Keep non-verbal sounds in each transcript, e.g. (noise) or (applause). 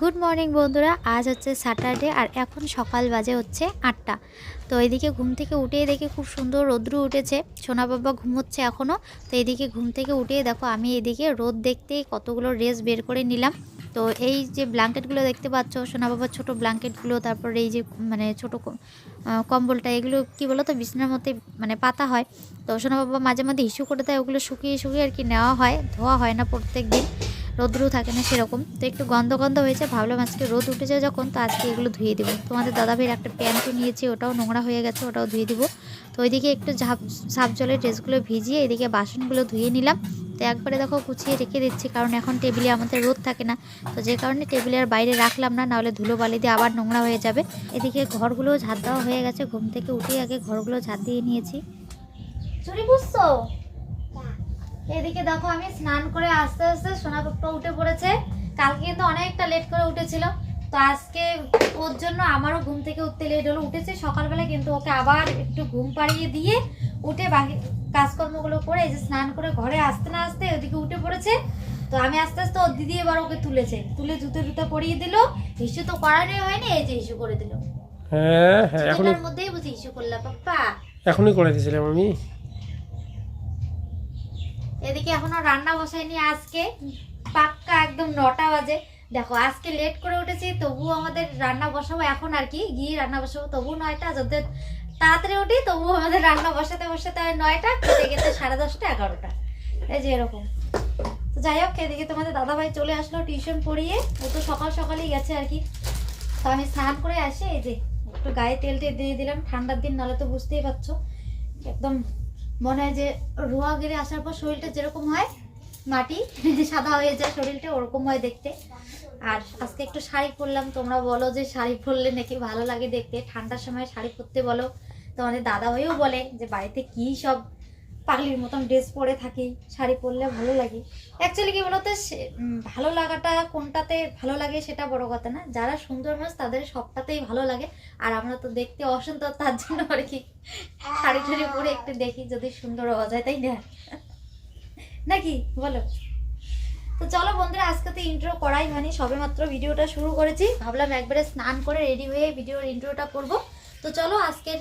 Good morning বন্ধুরা। আজ হচ্ছে স্যাটারডে আর এখন সকাল বাজে হচ্ছে আটটা। তো এদিকে ঘুম থেকে উঠেই দেখে খুব সুন্দর রোদ্রু উঠেছে। সোনা বাবা ঘুমোচ্ছে এখনও তো এদিকে ঘুম থেকে উঠেই দেখো আমি এদিকে রোদ দেখতেই কতগুলো ড্রেস বের করে নিলাম। তো এই যে ব্ল্যাঙ্কেটগুলো দেখতে পাচ্ছ, সোনা বাবার ছোটো ব্ল্যাঙ্কেটগুলো, তারপর এই যে মানে ছোটো কম্বলটা, এগুলো কি বলো তো বিছানার মধ্যে মানে পাতা হয়। তো সোনা বাবা মাঝে মাঝে ইস্যু করে দেয়, ওগুলো শুকিয়ে শুকিয়ে আর কি নেওয়া হয়, ধোয়া হয় না প্রত্যেক দিন রোদ্রু থাকে না সেরকম। তো একটু গন্ধ গন্ধ হয়েছে, ভাবলাম আজকে রোদ উঠেছে যখন, তো আজকে এগুলো ধুয়ে দেবো। তোমাদের দাদা ভাইয়ের একটা প্যান্টও নিয়েছি, ওটাও নোংরা হয়ে গেছে, ওটাও ধুয়ে দেবো। তো ওইদিকে একটু ঝাপ সাপ জলে ড্রেসগুলো ভিজিয়ে এদিকে বাসনগুলো ধুয়ে নিলাম। তো একবারে দেখো গুছিয়ে রেখে দিচ্ছি, কারণ এখন টেবিলে আমাদের রোদ থাকে না। তো যে কারণে টেবিলে টেবিলের বাইরে রাখলাম না, নাহলে ধুলো বালি দিয়ে আবার নোংরা হয়ে যাবে। এদিকে ঘরগুলো ঝাঁট দেওয়া হয়ে গেছে, ঘুম থেকে উঠেই আগে ঘরগুলো ঝাঁট দিয়ে নিয়েছি। চুরি বুঝছ? এদিকে দেখো আমি স্নান করে আস্তে আস্তে সোনা পাপ্পা উঠে পড়েছে। কালকে কিন্তু অনেকটা লেট করে উঠেছিল। তো আজকে ওর জন্য আমারও ঘুম থেকে উঠতে লেট হলো। উঠেছে সকালবেলা কিন্তু ওকে আবার একটু ঘুম পাড়িয়ে দিয়ে উঠে বাকি কাজকর্মগুলো করে এই যে স্নান করে ঘরে আসতে না আসতে ওদিকে উঠে পড়েছে। তো আমি আস্তে আস্তে ওর দিদি এবার ওকে তুলেছে। তুলে জুতো জুতো পরিয়ে দিল। ইস্যু তো করানোই হয়নি এই যে ইস্যু করে দিল। হ্যাঁ হ্যাঁ ছেলেটার মধ্যেই বুঝি ইস্যু করলাম পাপ্পা। এখনই করে দিয়েছিলাম আমি। এদিকে এখনও রান্না বসাইনি আজকে। পাক্কা একদম নটা বাজে। দেখো, আজকে লেট করে উঠেছি, তবুও আমাদের রান্না বসাবো এখন আর কি। গিয়ে রান্না বসাবো, তবুও নয়টা। যদি তাড়াতাড়ি উঠি, তবুও আমাদের রান্না বসাতে বসাতে হয় নয়টা, খেতে খেতে সাড়ে দশটা, এগারোটা। এই যে এরকম। তো যাই হোক, এদিকে তোমাদের দাদাভাই চলে আসলো টিউশন পড়িয়ে। ও তো সকাল সকালেই গেছে আর কি। তো আমি স্নান করে আসি, এই যে একটু গায়ে তেল টেল দিয়ে দিলাম। ঠান্ডার দিন, নাহলে তো বুঝতেই পারছ। একদম মনে হয় যে রোয়া গেড়ে আসার পর শরীরটা যেরকম হয়, মাটি (laughs) সাদা হয়ে যায়, শরীরটা ওরকম হয় দেখতে। আর আজকে একটু শাড়ি পরলাম, তোমরা বলো যে শাড়ি পরলে নাকি ভালো লাগে দেখতে। ঠান্ডার সময় শাড়ি পরতে বলো। তোমাদের দাদা হয়েও বলে যে বাড়িতে কি সব পাগলির মতন ড্রেস পরে থাকি, শাড়ি পরলে ভালো লাগে। অ্যাকচুয়ালি কি বলতো ভালো লাগাটা কোনটাতে ভালো লাগে সেটা বড় কথা না। যারা সুন্দর মানুষ, তাদের সবটাতেই ভালো লাগে। আর আমরা তো দেখতে অসুন্দর, তার জন্য আর কি শাড়ি টাড়ি পরে একটু দেখি যদি সুন্দর হওয়া যায়, তাই না? নাকি? বলো। তো চলো বন্ধুরা, আজকে তো ইন্ট্রো করাই হয়নি সবে মাত্র ভিডিওটা শুরু করেছি। ভাবলাম একবারে স্নান করে রেডি হয়ে ভিডিওর ইন্ট্রোটা করব। তো চলো আজকের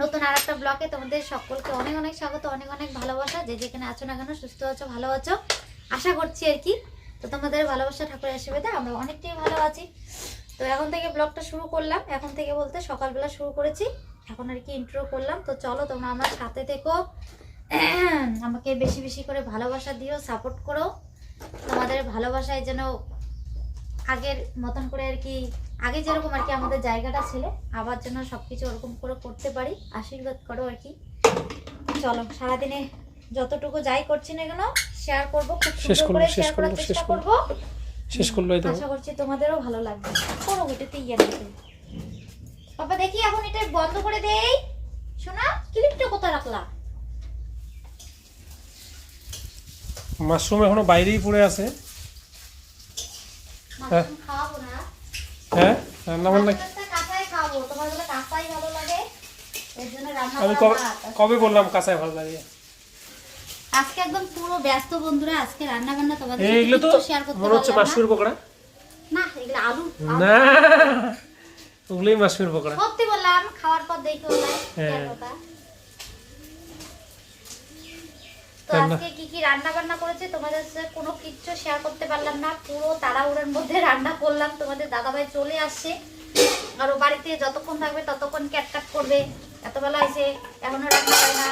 নতুন আর একটা ব্লগে তোমাদের সকলকে অনেক অনেক স্বাগত, অনেক অনেক ভালোবাসা। যে যেখানে আছো না কেন, সুস্থ আছো, ভালো আছো, আশা করছি আর কি। তো তোমাদের ভালোবাসা, ঠাকুরের আশীর্বাদে আমরা অনেকটাই ভালো আছি। তো এখন থেকে ব্লগটা শুরু করলাম। এখন থেকে বলতে সকালবেলা শুরু করেছি। এখন আর কি ইন্ট্রো করলাম। তো চলো তোমরা আমার সাথে থেকো। (clears throat) আমাকে বেশি বেশি করে ভালোবাসা দিও সাপোর্ট করো। তোমাদের ভালোবাসায় যেন আগের মতন করে আর কি আগে যেরকম আর কি আমাদের জায়গাটা ছিল আবার যেন সবকিছু ওরকম করে করতে পারি আশীর্বাদ করো আর কি। চলো সারাদিনে যতটুকু যাই করছি না কেন শেয়ার করব খুব সুন্দর করে শেয়ার করার চেষ্টা করব। শেষ করল তো। আশা করছি তোমাদেরও ভালো লাগবে। কোনো ওটাতে ইয়ে নেই। বাবা দেখি এখন এটা বন্ধ করে দেই। শোনা ক্লিপটা কোথায় রাখলা? মাশরুম এখনও বাইরেই পড়ে আছে। না হ্যাঁ রান্না বান্না আমি কবে বললাম কাঁচায় ভালো লাগে? আজকে একদম পুরো ব্যস্ত বন্ধুরা আজকে রান্না বান্না তোমাদের এগুলো তো শেয়ার করতে মনে হচ্ছে। মাশরুমের পকোড়া। না এগুলো আলু না ওগুলোই মাশরুমের পকোড়া। সত্যি বললাম খাওয়ার পর দেখে ওলাই হ্যাঁ। কথা তো আজকে কি কি রান্না বান্না করেছি তোমাদের কোনো কিচ্ছু শেয়ার করতে পারলাম না। পুরো মধ্যে রান্না করলাম, তোমাদের চলে আসছে। আর বাড়িতে যতক্ষণ থাকবে করবে। এখনও রান্না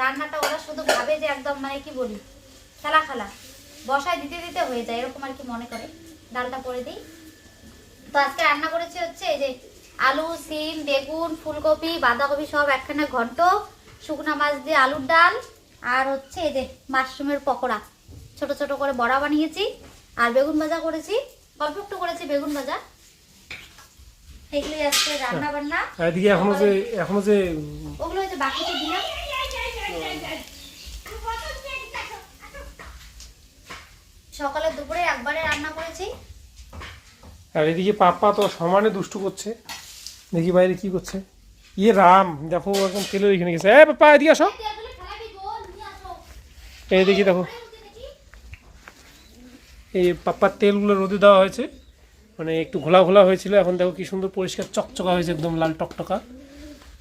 রান্নাটা ওরা শুধু ভাবে যে একদম মানে কি বলি, খেলা খেলা। বসায় দিতে দিতে হয়ে যায়, এরকম আর কি মনে করে। ডালটা করে দিই। তো আজকে রান্না করেছি হচ্ছে এই যে আলু, সিম, বেগুন, ফুলকপি, বাঁধাকপি সব একখানে ঘন্ট, শুকনা মাছ দিয়ে আলুর ডাল আর হচ্ছে এই যে মাশরুমের পকোড়া। ছোট ছোট করে বড়া বানিয়েছি আর বেগুন ভাজা করেছি অল্প একটু করেছি বেগুন ভাজা। এগুলোই আজকে রান্না বান্না। এদিকে এখনও যে এখনও যে ওগুলো হচ্ছে বাকিতে দিলাম। সকালে দুপুরে একবারে রান্না করেছি। আর এদিকে পাপ্পা তো সমানে দুষ্টু করছে। দেখি বাইরে কি করছে। ইয়ে রাম দেখো একদম তেলের এখানে গেছে। এ পাপ্পা এদিকে আসো তেলগুলো ফেলাবি গো, নিয়ে আসো। এইদিকে দেখো এই পাপ্পার তেলগুলো রোদে দেওয়া হয়েছে। মানে একটু ঘোলা ঘোলা হয়েছিল, এখন দেখো কি সুন্দর পরিষ্কার চকচকা হয়েছে, একদম লাল টকটকা।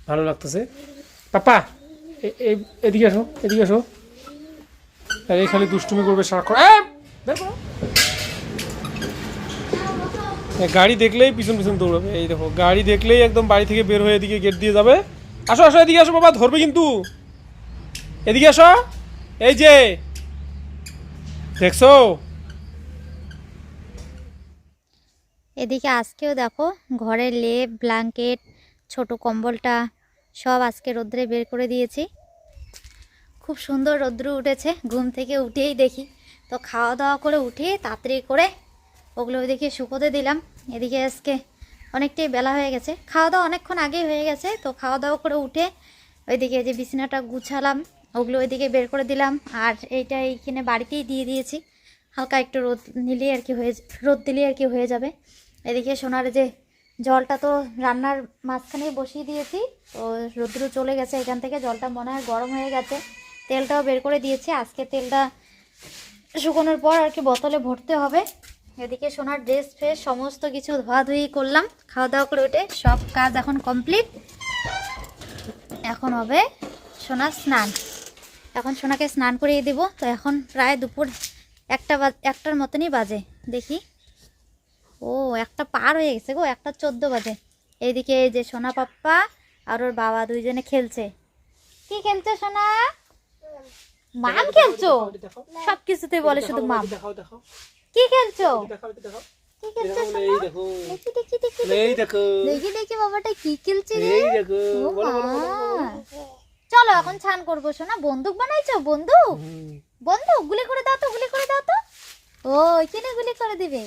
ভালো লাগতেছে। পাপা এদিকে আসো এদিকে আসো। আর এই খালি দুষ্টুমি করবে সারাক্ষণ। গাড়ি দেখলেই পিছন পিছন দৌড়াবে। এই দেখো, গাড়ি দেখলেই একদম বাড়ি থেকে বের হয়ে এদিকে গেট দিয়ে যাবে। আসো আসো, এদিকে আসো, বাবা, ধরবে কিন্তু। এদিকে আসো। এই যে, দেখছ? এদিকে আজকেও দেখো, ঘরের লেপ, ব্ল্যাঙ্কেট, ছোট কম্বলটা সব আজকে রোদ্রে বের করে দিয়েছি। খুব সুন্দর রৌদ্র উঠেছে, ঘুম থেকে উঠেই দেখি। তো খাওয়া দাওয়া করে উঠে তাড়াতাড়ি করে ওগুলো ওইদিকে শুকোতে দিলাম। এদিকে আজকে অনেকটাই বেলা হয়ে গেছে। খাওয়া দাওয়া অনেকক্ষণ আগেই হয়ে গেছে, তো খাওয়া দাওয়া করে উঠে ওইদিকে যে বিছানাটা গুছালাম। ওগুলো ওইদিকে বের করে দিলাম। আর এইটা এইখানে বাড়িতেই দিয়ে দিয়েছি। হালকা একটু রোদ নিলেই আর কি হয়ে রোদ দিলেই আর কি হয়ে যাবে। এদিকে সোনার যে জলটা তো রান্নার মাঝখানেই বসিয়ে দিয়েছি, তো রৌদ্র চলে গেছে এখান থেকে। জলটা মনে হয় গরম হয়ে গেছে। তেলটাও বের করে দিয়েছি। আজকে তেলটা শুকোনোর পর আর কি বোতলে ভরতে হবে। এদিকে সোনার ড্রেস ফ্রেস সমস্ত কিছু ধোয়াধুয়ি করলাম। খাওয়া দাওয়া করে উঠে সব কাজ এখন কমপ্লিট। এখন হবে সোনার স্নান। এখন সোনাকে স্নান করিয়ে দিব। তো এখন প্রায় দুপুর একটা একটার মতনই বাজে দেখি। ও একটা পার হয়ে গেছে গো একটা চোদ্দ বাজে। এইদিকে এই যে সোনা পাপ্পা আর ওর বাবা দুইজনে খেলছে। কি খেলছে সোনা? মাম খেলছো? সব কিছুতে বলে শুধু মাম। কি খেলছো? দেখো দেখি দেখি। দেখি এই দেখো। দেখি দেখি বাবাটা কি খেলছে রে? চলো এখন ছান করব সোনা। বন্দুক বানাইছো? বন্দুক। বন্দুক? গুলি করে দাও তো গুলি করে দাও তো। ও এখানে গুলি করে দিবে।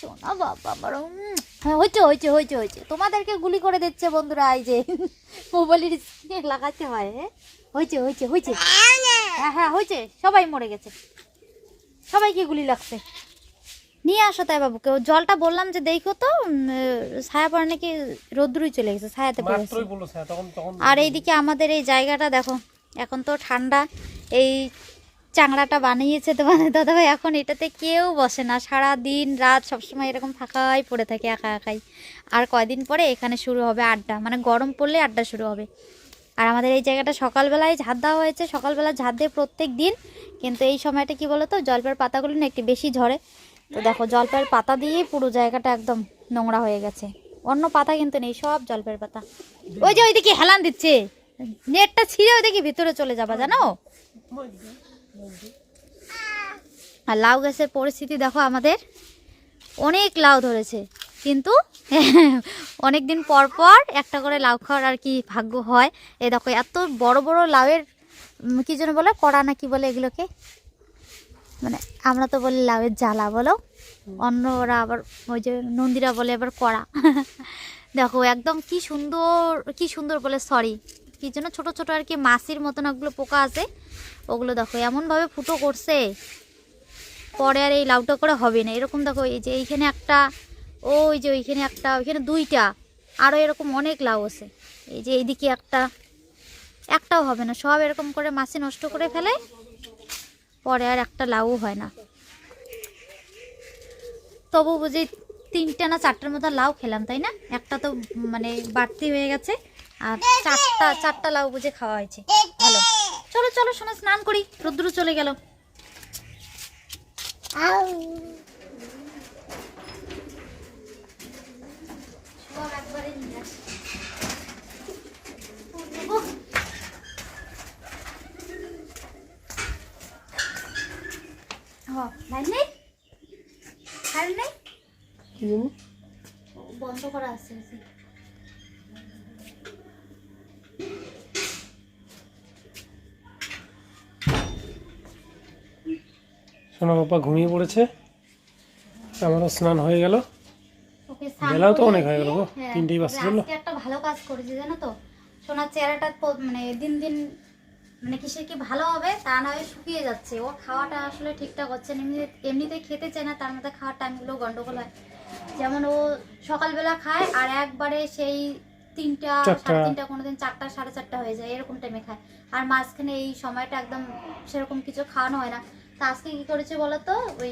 সোনা বাবা উম, হ্যাঁ হয়েছে হয়েছে হয়েছে হয়েছে। তোমাদেরকে গুলি করে দিচ্ছে বন্ধুরা এই যে মোবাইলের স্ক্রিনে লাগাতে হয় হ্যাঁ? হয়েছে হয়েছে হয়েছে। হ্যাঁ হ্যাঁ হয়েছে। সবাই মরে গেছে। সবাইকে গুলি লাগছে। নিয়ে আসো তাই বাবুকে ও জলটা বললাম যে দেখো তো ছায়া পড়ে নাকি রোদ্রুই চলে গেছে ছায়াতে পড়েছে আর এইদিকে আমাদের এই জায়গাটা দেখো এখন তো ঠান্ডা এই চাংড়াটা বানিয়েছে তোমাদের দাদাভাই এখন এটাতে কেউ বসে না। সারা দিন রাত সবসময় এরকম ফাঁকাই পড়ে থাকে একা একাই। আর কয়দিন পরে এখানে শুরু হবে আড্ডা মানে গরম পড়লে আড্ডা শুরু হবে। আর আমাদের এই জায়গাটা সকালবেলায় ঝাঁট দেওয়া হয়েছে সকালবেলা ঝাঁট দিয়ে প্রত্যেক দিন। কিন্তু এই সময়টা কি বলো তো জলপাইয়ের পাতাগুলো না একটু বেশি ঝরে। তো দেখো, জলপাইয়ের পাতা দিয়েই পুরো জায়গাটা একদম নোংরা হয়ে গেছে। অন্য পাতা কিন্তু নেই, সব জলপাইয়ের পাতা। ওই যে ওইদিকে হেলান দিচ্ছে। নেটটা ছিঁড়ে ওইদিকে ভিতরে চলে যাবা, জানো? আর লাউ গাছের পরিস্থিতি দেখো আমাদের। অনেক লাউ ধরেছে, কিন্তু (laughs) অনেক দিন পর পর একটা করে লাউ খাওয়ার আর কি ভাগ্য হয়। এ দেখো, এত বড় বড় লাউয়ের কি যেন বলে, কড়া না কি বলে এগুলোকে? মানে আমরা তো বলি লাউয়ের জ্বালা বলো। অন্য ওরা আবার ওই যে নন্দীরা বলে আবার কড়া। (laughs) দেখো একদম কি সুন্দর কি সুন্দর বলে সরি কি যেন ছোট ছোট আর কি মাছির মতন ওগুলো পোকা আছে। ওগুলো দেখো এমনভাবে ফুটো করছে। পরে আর এই লাউটা করে হবে না। এরকম দেখো এই যে এইখানে একটা ওই যে ওইখানে একটা ওইখানে দুইটা। আরও এরকম অনেক লাউ আছে। এই যে এইদিকে একটা একটাও হবে না। সব এরকম করে মাছি নষ্ট করে ফেলে। পরে আর একটা লাউ হয় না। তবু বুঝি তিনটা না চারটার মতো লাউ খেলাম, তাই না? একটা তো মানে বাড়তি হয়ে গেছে, আর চারটা চারটা লাউ বুঝে খাওয়া হয়েছে। ভালো। চলো চলো শোনো স্নান করি। রোদ্রু চলে গেল লাইন নেই কারেন্ট নেই কি জানি? বন্ধ করা আছে সোনা বাবা ঘুমিয়ে পড়েছে। আমারও স্নান হয়ে গেল। বেলাও তো অনেক হয়ে গেল গো। হ্যাঁ, তিনটেই বাজতে একটা ভালো কাজ করেছি জানো তো? সোনার চেহারাটা মানে দিন দিন মানে কিসের কি ভালো হবে তা নয় শুকিয়ে যাচ্ছে। ওর খাওয়াটা আসলে ঠিকঠাক হচ্ছে না। এমনি এমনিতে খেতে চায় না তার মধ্যে খাওয়ার টাইমগুলো গন্ডগোল হয়। যেমন ও সকালবেলা খায় আর একবারে সেই তিনটা। সাড়ে তিনটা কোনোদিন চারটা সাড়ে চারটা হয়ে যায় এরকম টাইমে খায়। আর মাঝখানে এই সময়টা একদম সেরকম কিছু খাওয়ানো হয় না। তা আজকে কি করেছে বলো তো? ওই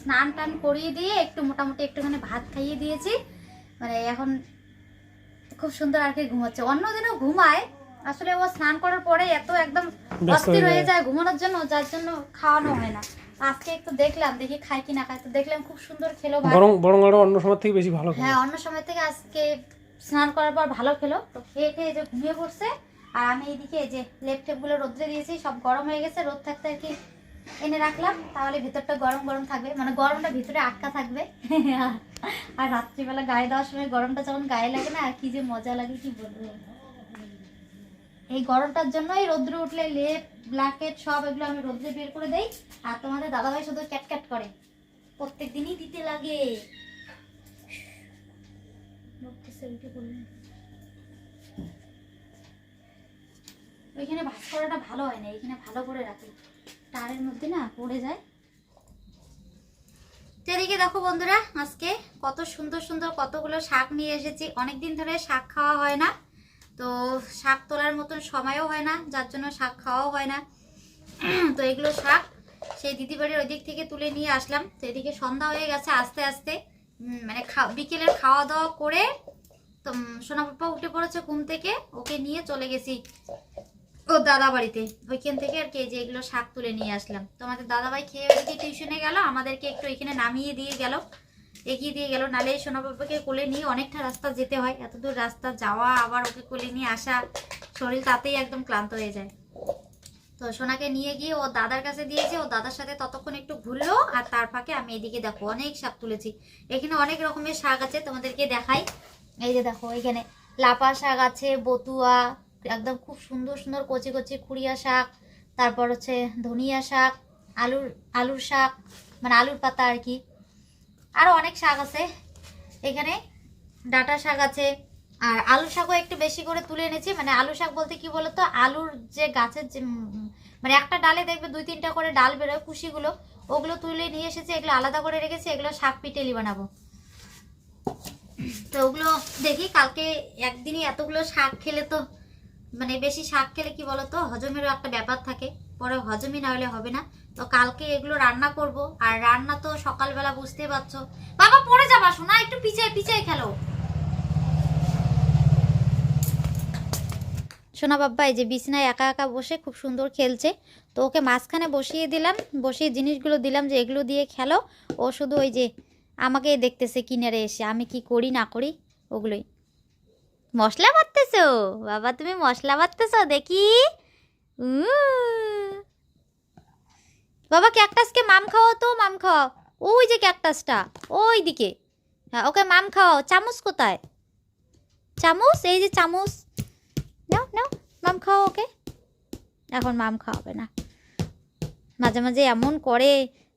স্নান টান করিয়ে দিয়ে একটু মোটামুটি একটুখানি ভাত খাইয়ে দিয়েছি। মানে এখন খুব সুন্দর আর কি ঘুমাচ্ছে। অন্যদিনও ঘুমায় আসলে ও স্নান করার পরে এত একদম অস্থির হয়ে যায়। ঘুমানোর জন্য যার জন্য খাওয়ানো হয় না। আজকে একটু দেখলাম দেখি খায় কি না খায় তো দেখলাম খুব সুন্দর খেলো বরং বরং আরও অন্য সময় থেকে বেশি ভালো হ্যাঁ অন্য সময় থেকে আজকে স্নান করার পর ভালো খেলো। তো খেয়ে খেয়ে যে ঘুমিয়ে পড়ছে। আর আমি এইদিকে যে গুলো রোদ্রে দিয়েছি সব গরম হয়ে গেছে। রোদ থাকতে আর কি এনে রাখলাম। তাহলে ভিতরটা গরম গরম থাকবে। মানে গরমটা ভিতরে আটকা থাকবে। আর রাত্রিবেলা গায়ে দেওয়ার সময় গরমটা যখন গায়ে লাগে না আর কি যে মজা লাগে কি বলব? এই গরমটার জন্যই রোদ্রে উঠলে লেপ ব্ল্যাঙ্কেট সব এগুলো আমি রোদ্রে বের করে দেই। আর তোমাদের দাদাভাই শুধু ক্যাটক্যাট করে। প্রত্যেক দিনই দিতে লাগে। ওইখানে ভাত করাটা ভালো হয় না এখানে ভালো করে রাখি। তারের মধ্যে না পড়ে যায়। তো এদিকে দেখো বন্ধুরা, আজকে কত সুন্দর সুন্দর কতগুলো শাক নিয়ে এসেছি। অনেক দিন ধরে শাক খাওয়া হয় না। তো শাক মতন সময়ও হয় না, যার জন্য শাক খাওয়াও হয় না। (clears throat) তো এগুলো শাক সেই দিদি বাড়ির ওই দিক থেকে তুলে নিয়ে আসলাম। তো এদিকে সন্ধ্যা হয়ে গেছে আস্তে আস্তে। মানে বিকেলের খাওয়া দাওয়া করে তো সোনা উঠে পড়েছে ঘুম থেকে, ওকে নিয়ে চলে গেছি ও দাদা বাড়িতে। ওইখান থেকে আর কি যে এগুলো শাক তুলে নিয়ে আসলাম। তোমাদের দাদাভাই খেয়ে ওইদিকে টিউশনে গেল, আমাদেরকে একটু এখানে নামিয়ে দিয়ে গেল, এগিয়ে দিয়ে গেল। নালে সোনা কোলে নিয়ে অনেকটা রাস্তা যেতে হয়। এত দূর রাস্তা যাওয়া, আবার ওকে কোলে নিয়ে আসা শরীর তাতেই একদম ক্লান্ত হয়ে যায়। তো সোনাকে নিয়ে গিয়ে ও দাদার কাছে দিয়েছে, ও দাদার সাথে ততক্ষণ একটু ঘুরলো, আর তার ফাঁকে আমি এদিকে দেখো, অনেক শাক তুলেছি। এখানে অনেক রকমের শাক আছে, তোমাদেরকে দেখাই। এই যে দেখো, এখানে লাপা শাক আছে, বতুয়া, একদম খুব সুন্দর সুন্দর কচি কচি খুড়িয়া শাক, তারপর হচ্ছে ধনিয়া শাক, আলুর আলুর শাক মানে আলুর পাতা আর কি। আরও অনেক শাক আছে। এখানে ডাটা শাক আছে। আর আলু শাকও একটু বেশি করে তুলে এনেছি মানে আলু শাক বলতে কি বলতো? আলুর যে গাছের যে মানে একটা ডালে দেখবে দুই তিনটা করে ডাল বেরোয় কুশিগুলো, ওগুলো তুলে নিয়ে এসেছি, এগুলো আলাদা করে রেখেছি, এগুলো শাক পিটেলি বানাবো। তো ওগুলো দেখি, কালকে একদিনই এতগুলো শাক খেলে তো মানে বেশি শাক খেলে কি বলতো, হজমেরও একটা ব্যাপার থাকে, পরে হজমই না হলে হবে না। তো কালকে এগুলো রান্না করব, আর রান্না তো সকালবেলা বুঝতে পারছ। বাবা, পড়ে যাবা শোনা, একটু পিছিয়ে পিছিয়ে খেলো। সোনা বাবা এই যে বিছনায় একা একা বসে খুব সুন্দর খেলছে। তো ওকে মাঝখানে বসিয়ে দিলাম, বসিয়ে জিনিসগুলো দিলাম যে এগুলো দিয়ে খেলো। ও শুধু ওই যে আমাকে দেখতেছে কিনারে এসে, আমি কি করি না করি ওগুলোই। মশলা বাটতেছো বাবা, তুমি মশলা বাটতেছো দেখি। বাবা ক্যাকটাসকে মাম খাওয়াও তো, মাম খাওয়াও ওই যে ক্যাকটাসটা ওই দিকে হ্যাঁ ওকে মাম খাওয়াও চামচ কোথায়? চামচ? এই যে চামচ। নাও, মাম খাওয়া ওকে। এখন মাম খাওয়াবে না। মাঝে মাঝে এমন করে,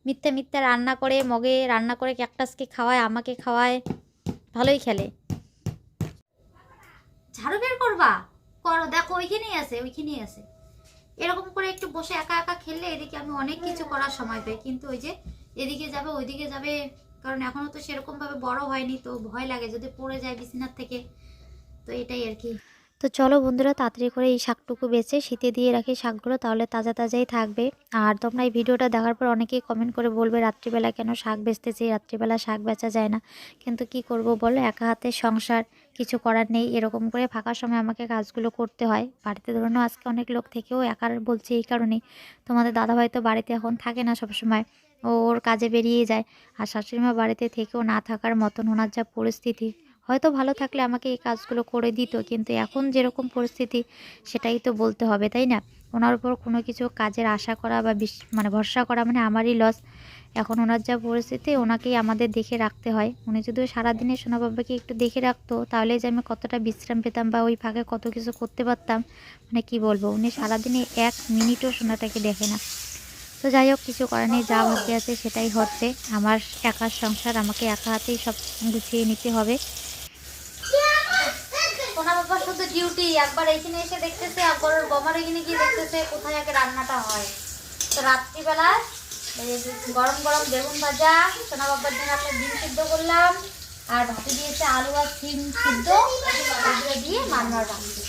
মিথ্যে মিথ্যে রান্না করে, মগে রান্না করে ক্যাকটাসকে খাওয়ায়, আমাকে খাওয়ায়। ভালোই খেলে। ঝাড়ু বের করবা? করো, দেখো, ওইখানেই আছে ওইখানেই আছে। এরকম করে একটু বসে একা একা খেললে এদিকে আমি অনেক কিছু করার সময় পাই, কিন্তু ওই যে এদিকে যাবে, ওইদিকে যাবে, কারণ এখনও তো সেরকমভাবে বড় হয়নি, তো ভয় লাগে, যদি পড়ে যায় বিছানার থেকে। তো এটাই আর কি। তো চলো বন্ধুরা, তাড়াতাড়ি করে এই শাকটুকু বেছে শীতে দিয়ে রাখি শাকগুলো, তাহলে তাজা তাজাই থাকবে। আর তোমরা এই ভিডিওটা দেখার পর অনেকেই কমেন্ট করে বলবে, রাত্রিবেলা কেন শাক বেচতেছি? রাত্রিবেলা শাক বেচা যায় না। কিন্তু কি করব বলো, একা হাতে সংসার, কিছু করার নেই। এরকম করে ফাঁকা সময় আমাকে কাজগুলো করতে হয়। বাড়িতে ধরুন আজকে অনেক লোক থেকেও একার বলছে এই কারণেই। তোমাদের দাদাভাই তো বাড়িতে এখন থাকে না সবসময়। ওর কাজে বেরিয়ে যায়। আর শাশুড়িমা বাড়িতে থেকেও না থাকার মতন ওনার যা পরিস্থিতি। হয়তো ভালো থাকলে আমাকে এই কাজগুলো করে দিত, কিন্তু এখন যেরকম পরিস্থিতি সেটাই তো বলতে হবে, তাই না? ওনার উপর কোনো কিছু কাজের আশা করা বা বিশ মানে ভরসা করা মানে আমারই লস এখন ওনার যা পরিস্থিতি, ওনাকেই আমাদের দেখে রাখতে হয়। উনি যদি সারাদিনে সোনা বাবাকে একটু দেখে রাখতো, তাহলে যে আমি কতটা বিশ্রাম পেতাম বা ওই ফাঁকে কত কিছু করতে পারতাম মানে কি বলব? উনি সারাদিনে এক মিনিটও সোনাটাকে দেখে না। তো যাই হোক, কিছু করার নেই, যা ভাবতে আছে সেটাই হচ্ছে। আমার একার সংসার, আমাকে একা হাতেই সব গুছিয়ে নিতে হবে। শুধু ডিউটি একবার এখানে এসে দেখতেছে, একবার ওর বমার এখানে গিয়ে দেখতেছে কোথায় আগে রান্নাটা হয়। তো রাত্রিবেলা গরম গরম বেগুন ভাজা, সোনা বাবার জন্য একটা ডিম সিদ্ধ করলাম, আর ভাতে দিয়েছে আলু আর সিম সিদ্ধ দিয়ে মারমার রান্না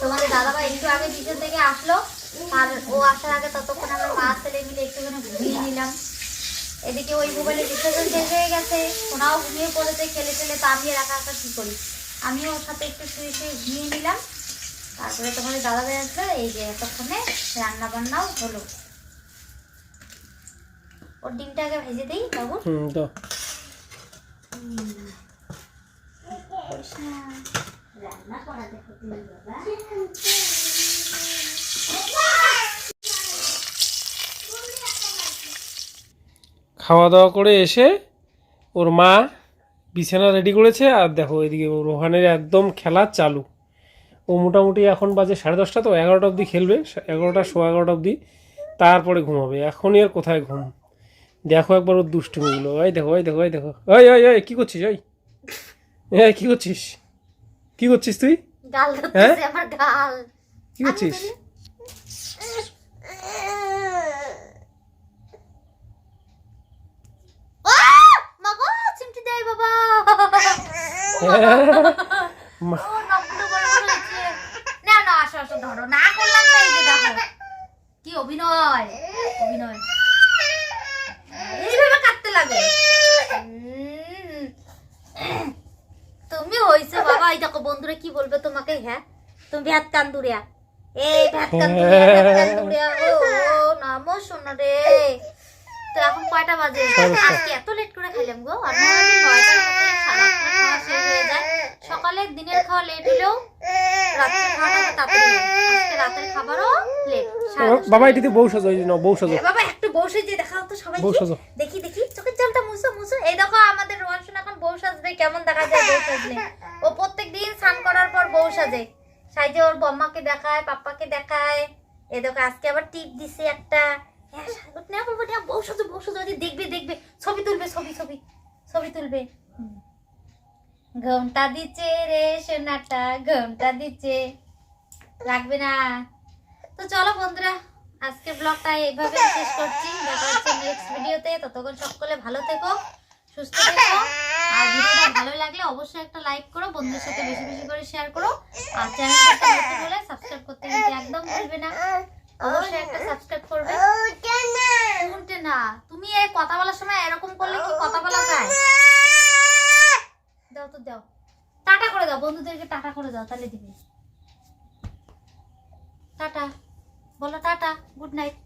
তোমাদের দাদাভাই একটু আগে বিকেল থেকে আসলো, আর ও আসার আগে ততক্ষণ আমরা মা ছেলে মিলে একটুখানি ঘুমিয়ে নিলাম। এদিকে ওই মোবাইলে বিসর্জন শেষ হয়ে গেছে। ওনাও ঘুমিয়ে পড়েছে খেলে টেলে তা আমি রাখা রাখা কী করি? আমিও ওর সাথে একটু শুয়ে শুয়ে ঘুমিয়ে নিলাম। তারপরে তোমাদের দাদা ভাই আসলো এই যে এতক্ষণে রান্না বান্নাও হলো। ওর ডিমটা আগে ভেজে দিই বাবু। রান্না করা দেখো বাবা। খাওয়া দাওয়া করে এসে ওর মা বিছানা রেডি করেছে আর দেখো এদিকে ও রোহানের একদম খেলা চালু। ও মোটামুটি এখন বাজে সাড়ে দশটা তো এগারোটা অবধি খেলবে এগারোটা সোয়া এগারোটা অবধি তারপরে ঘুমাবে। এখনই আর কোথায় ঘুম? দেখো একবার ওর দুষ্টুমিগুলো। ওই দেখো ওই দেখো ওই দেখো। ওই ওই ওই কী করছিস ওই এই কী করছিস? কী করছিস তুই? হ্যাঁ? কী করছিস আহ! মাগো বাবা। ও নকটো করে ফেলেছে না না আসো আসো ধরো। না করলাম তো যে দেখো। কি অভিনয় অভিনয়। এইভাবে কাটতে লাগে। তুমি হইছো বাবা এই দেখো বন্ধুরা কি বলবে তোমাকে হ্যাঁ? তুমি ভ্যাত কান দুরিয়া এই ভ্যাত কান দুরিয়া ভ্যাত ও নামো শোনো রে। তো এখন কয়টা বাজে? আজকে এত লেট করে খাইলাম গো। আর নয়টার নয়টার মধ্যে সাড়ে খাওয়া শেষ হয়ে যায়। সকালে দিনের খাওয়া লেট হলেও রাত্রে খাওয়াটা তাড়াতাড়ি আজকে রাতের খাবারও লেট ও, বাবা এটিতে বউ সাজো এই বউ সাজো। বাবা একটু বসে যে দেখাও তো সবাই বউ সাজো। দেখি দেখি। চোখের জলটা মুছো মুছো। এই দেখো আমাদের রোহান এখন বউ সাজবে। কেমন দেখা যায় বউ সাজলে। ও প্রত্যেক দিন স্নান করার পর বউ সাজে। সাইজে ওর বম্মাকে দেখায় পাপ্পাকে দেখায়। এ দেখো আজকে আবার টিপ দিছে একটা। হ্যাঁ বলব না দেখবে দেখবে, ছবি তুলবে, ছবি ছবি ছবি তুলবে। ঘোমটা দিচ্ছে রে সোনাটা, ঘোমটা দিচ্ছে। লাগবে না। তো চলো বন্ধুরা, আজকের ব্লগটা এইভাবে শেষ করছি। নেক্সট ভিডিওতে ততক্ষণ সকলে ভালো থেকো, সুস্থ থেকো। আর ভালো লাগলে অবশ্যই একটা লাইক করো, বন্ধুদের সাথে বেশি বেশি করে শেয়ার করো। আর চ্যানেলটাতে নতুন সাবস্ক্রাইব করতে একদম ভুলবে না। অবশ্যই একটা সাবস্ক্রাইব করবে। শুনতে না তুমি এই কথা বলার সময় এরকম করলে কি কথা বলা যায়? দাও তো দাও। টাটা করে দাও। বন্ধুদেরকে টাটা করে দাও তাহলে দিবে। টাটা। বলো টাটা। Good night.